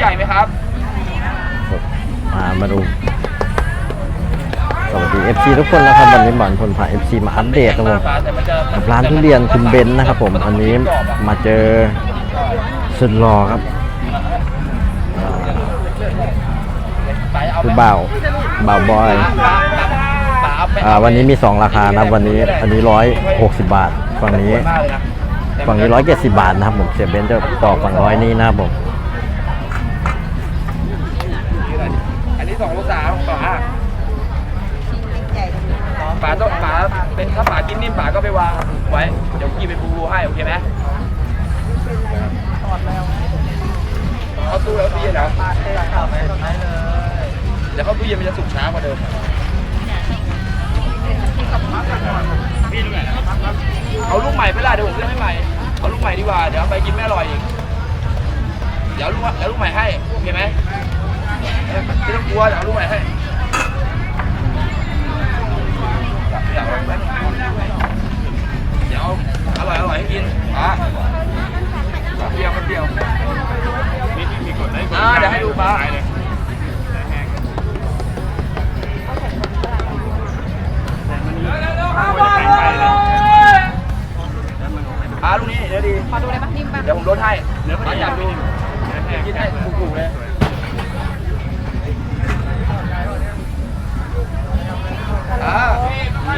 ใหญ่ไหมครับมามาดูสวัสดี FC ทุกคนนะครับวันนี้บอลพลพา FC มาอัปเดตนะผมแต่มันจะกับร้านทุเรียนคุณเบนนะครับผมอันนี้มาเจอสุดหล่อครับคือไหมบ่าวบ่าบอยวันนี้มี 2 ราคานะวันนี้อันนี้ 160 บาทฝั่งนี้ฝั่งนี้ 170 บาทนะครับผมเสียเบนจะต่อฝั่งร้อยนี้นะครับผม ป๋าป๋าต้องป๋าเป็นถ้าป๋ากินนิ่มป๋าก็ไปวางไว้ เดี๋ยวกี้ไปปูให้โอเคไหมเอาตู้แล้วตู้เย็นเหรอเดี๋ยวเข้าตู้เย็นมันจะสุกช้ากว่าเดิมเอาลูกใหม่ไปละเดี๋ยวผมซื้อให้ใหม่ เอาลูกใหม่ดีกว่า เดี๋ยวเอาไปกินไม่อร่อยอีก เดี๋ยวเอาลูกเอาลูกใหม่ให้โอเคไหมไม่ต้องกลัวเดี๋ยวเอาลูกใหม่ให้ เดี๋ยวเอาเดี๋ยวอร่อยอร่อยให้กินอะเดียวเดียวอ่าเดี๋ยวให้ดู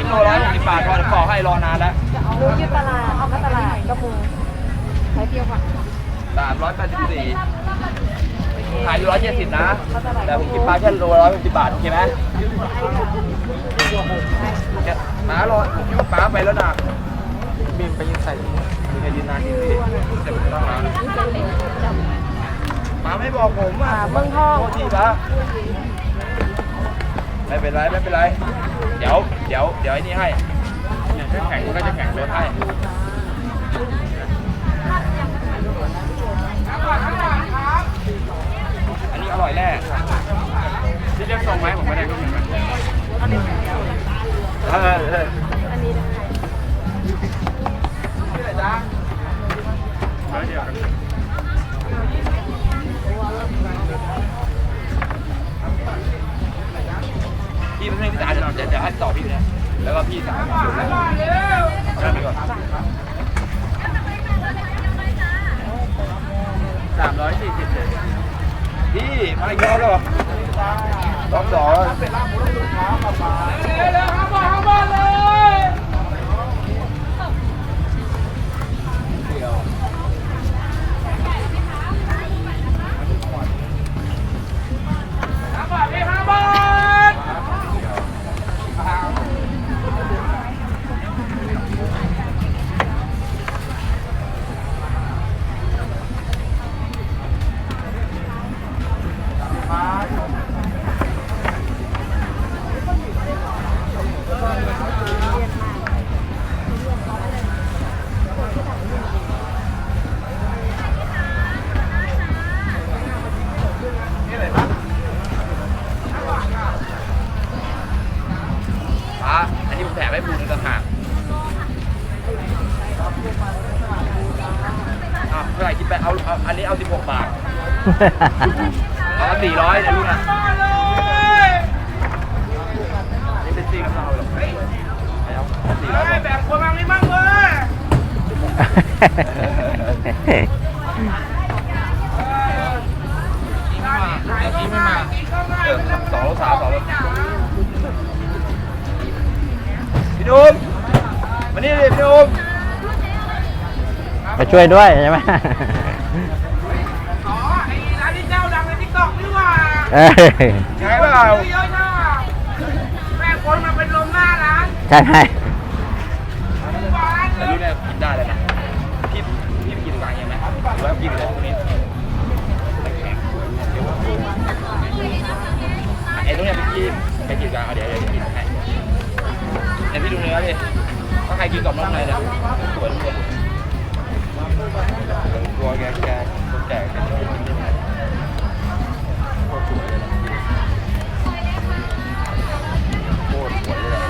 กิโลร้อยหกสิบบาทพอขอให้รอนานแล้วดูที่ตลาดเอาก็ตลาดก็มูใช้เปรี้ยวกว่าสามร้อยแปดสิบสี่ขายอยู่ร้อยเจ็ดสิบนะ แต่ผมกินปลาแค่โลร้อยหกสิบบาท โอเคไหมเนี่ยป้ารอผมคิดว่าป้าไปแล้วนะบีมไปยืนใส่มีใครยืนนานที่นี่แต่ผมต้องร้านป้าไม่บอกผมอะเมืองทองโทษทีป้าไม่เป็นไร ไม่เป็นไร เดี๋ยว เดี๋ยว เดี๋ยวไอ้นี่ให้เนี่ยถ้าแข็งก็จะแข็งรถให้อันนี้อร่อยแน่ที่เรียกส่งไหมผมไม่ได้ก็เหมือนกัน อะเท่าไหร่คิดไปเอาเอาอันนี้เอา16บาทเอา400เนี่ยลูกนะนี่เป็นซีกับเราหรอกไม่เอา400แบ่งคนบางนี้มั่งเว้ยกี้ไม่มาเออสองโลสามสองโลพี่ดุมมานี่ดิพี่ดุม ไปช่วยด้วยใช่ไหมอ๋อไอ้ร้านที่เจ้าดังในทิกตอกนี่ว่าเอ้ยใช่เปล่าเยอะนะแม่คนมาเป็นลมหน้าร้านใช่ไหมแต่รุ่นเนี้ยกินได้เลยนะพี่พี่ไปกินวางยังไหมหรือว่ากินเลยตรงนี้ไอ้ตรงเนี้ยพี่ไปกินกันเอาเดี๋ยวเดี๋ยวกินให้เดี๋ยวพี่ดูเนื้อดิถ้าใครกินกรอบน้อกในเนี่ยสวยเลย ตัวแกแกคนแก่แกชอบกินโคตรสวยเลยโคตรสวยเลย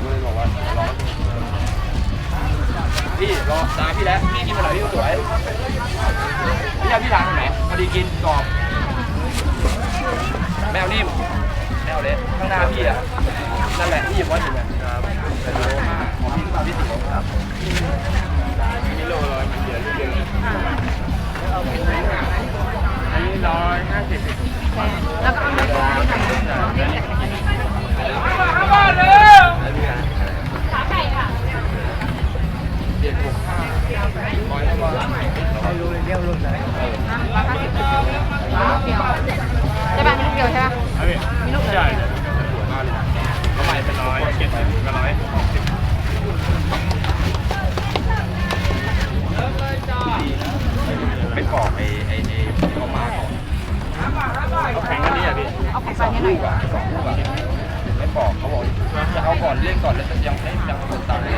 ก็เลยบอกว่าร้อนพี่รอตาพี่แล้วพี่กินมาหน่อยพี่ก็สวยพี่เอาที่ร้านตรงไหนพอดีกินกรอบแมวนิ่มแมวเล็กข้างหน้าพี่อะนั่นแหละที่หยิบวัดอยู่เนี่ยครับ เป็นโลมากของพี่พี่สิบครับมีโลร้อยมันเยอะนิดนึงอันนี้ร้อยห้าสิบแล้วก็เอาเม็ดกะทิหน่อยเม็ดกะทิขาไก่ค่ะเจ็ดหกห้าร้อยแล้วก็ร้อยห้าสิบเดี สองลูกอะสองลูกอะไม่ปอกเขาบอกจะเอาก่อนเล่นก่อนแล้วจะยังไม่ยังกดตังค์เลย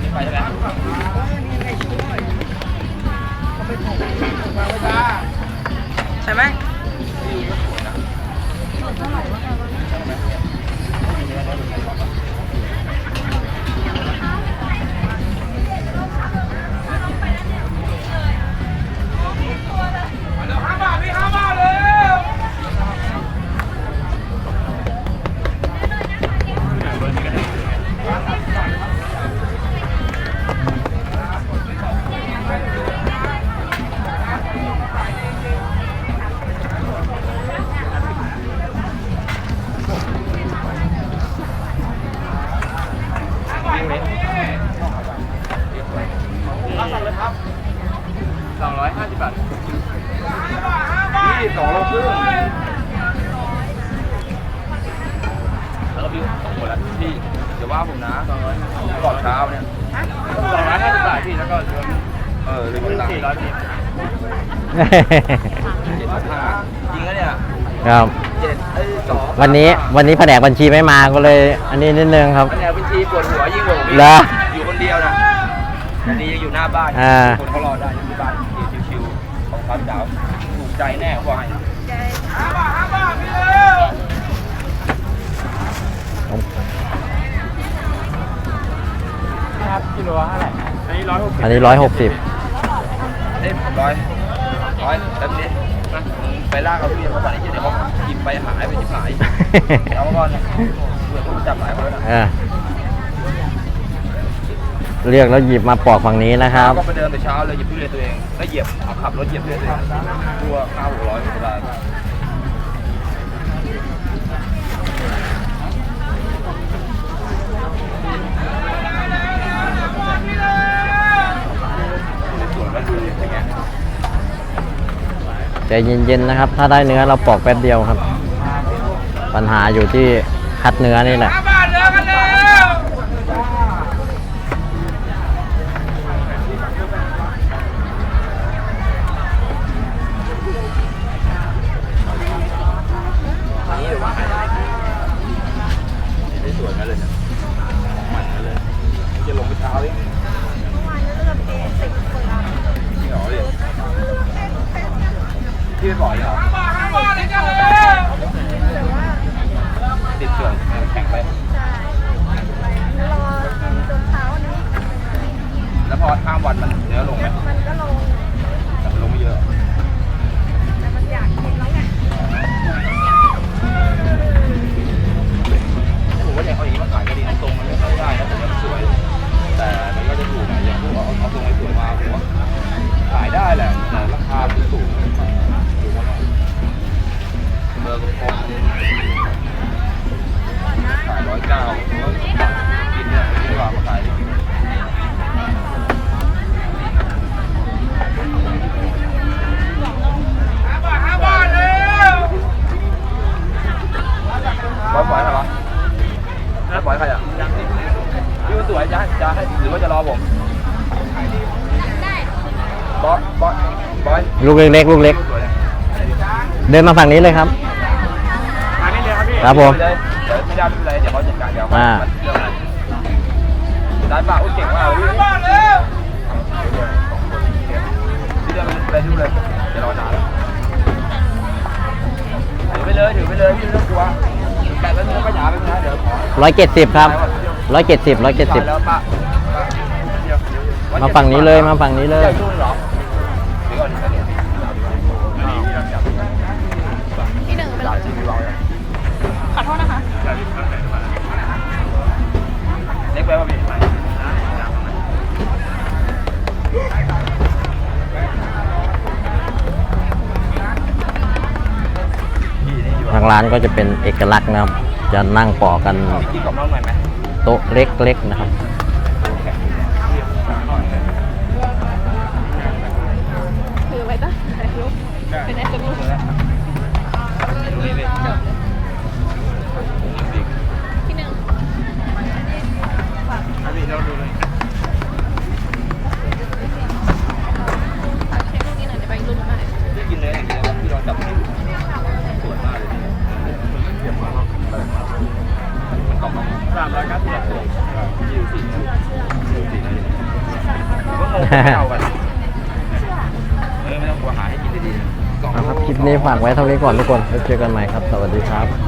นี่ไปใช่ไหมใช่ไหม เดี๋ยวว่าผมนะตลอดเช้าเนี่ยสองร้อยห้าสิบบาทพี่แล้วก็เออเลยเป็นตังค์สี่ร้อยพี่เจ็ดพันห้าจริงแล้วเนี่ยครับเจ็ดเอ้ยสองวันนี้วันนี้แผนกบัญชีไม่มาก็เลย อันนี้นิดนึงครับแผนกบัญชีปวดหัวยิ่งกว่าผมอีกเหรอ อยู่คนเดียวนะอันนี้ยังอยู่หน้าบ้านอ่า คนเขารอได้อยู่ที่บ้านชิวๆของเขาเจ้าถูกใจแน่ว่าให้ ร้อยหกสิบอันนี้ร้อยหกสิบเอ้ยร้อยร้อยแป๊บนี้นะไปลากเอาพี่เขาตอนนี้เดี๋ยวเขาหยิบไปหายไปชิบหายเอามาก่อนเผื่อผมจับหลายคนแล้วนะเออเรียกแล้วหยิบมาปอกฝั่งนี้นะครับก็ไปเดินแต่เช้าเลยหยิบทุเรียนตัวเองแล้วเหยียบเอาขับรถเหยียบทุเรียนตัวเองตัวข้าวหกร้อยก็ได้ส่วนมันดูอย่างเงี้ย ใจเย็นๆนะครับ ถ้าได้เนื้อเราปอกแป๊บเดียวครับ ปัญหาอยู่ที่คัดเนื้อนี่แหละ ห้จะให้หรือว่าจะรอผมบอสบอสบอยลูกเล็กๆลูกเล็ก สวยเลยเดินมาฝั่งนี้เลยครับ อันนี้เลยครับพี่ครับผมเดี๋ยวไม่ได้ไม่เป็นไรเดี๋ยวเขาจัดการเดี๋ยวอ่า เรื่องอะไรร้านป้าอุ้ยเก่งมากพี่พี่เดินไปดูเลยเดี๋ยวรอนานแล้วถือไปเลยถือไปเลยพี่ไม่ต้องกลัวแต่แล้วนี่ก็หยาไปนะเดี๋ยวขอ ร้อยเจ็ดสิบครับร้อยเจ็ดสิบร้อยเจ็ดสิบแล้วป้าป้าเดี๋ยว มาฝั่งนี้เลยมาฝั่งนี้เลย ที่หนึ่งไปหรอขอโทษนะคะทางร้านก็จะเป็นเอกลักษณ์นะครับ จะนั่งปอกันโต๊ะเล็กๆนะครับ กเป็นไอ้ตัวลูกดูนี่ดิที่หนึ่งอันนี้เราดูเลยเช็คลูกนี้หน่อยเดี๋ยวไปรุ่นใหม่พี่กินเนื้ออย่างเดียวพี่ลองจับนี่สวยมากเลยเยี่ยมมากมันกรอบมากสามร้อยเก้าสิบยี่สิบสี่ยี่สิบสี่นะก็งงไม่เอากัน นี้ฝากไว้เท่านี้ก่อนทุกคนแล้วเจอกันใหม่ครับ สวัสดีครับ